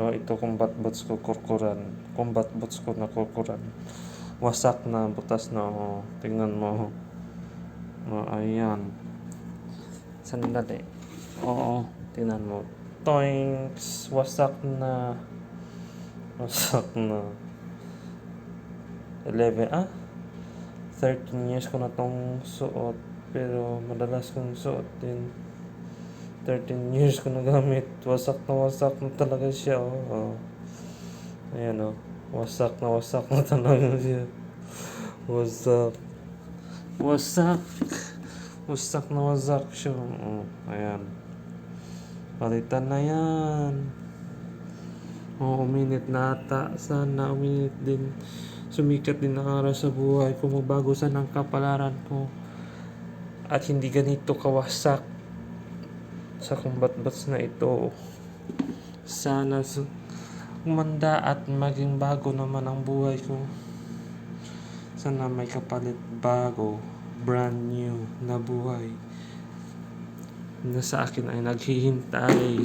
Oh, ito combat boots ko kurkuran. Combat boots ko na kurkuran. Wasak na, butas na. Oh. Tingnan mo. Oh, ayan. Sandali. Oo, tingnan mo. Toinks! Wasak na. Wasak na. 11, ah? 13 years ko na tong suot. Pero madalas kong suot din. 13 years ko na gamit. Wasak na wasak na talaga siya. Oh. Ayan oh. Wasak na wasak na talaga siya. Wasak. Wasak. Wasak na wasak siya. Oh, ayan. Palitan na yan. Oh, uminit na ata. Sana uminit din. Sumikat din ang araw sa buhay ko. Magbago sana ang kapalaran ko. At hindi ganito kawasak sa kumbat-bats na ito. Sana umanda at maging bago naman ang buhay ko. Sana may kapalit bago, brand new na buhay na sa akin ay naghihintay.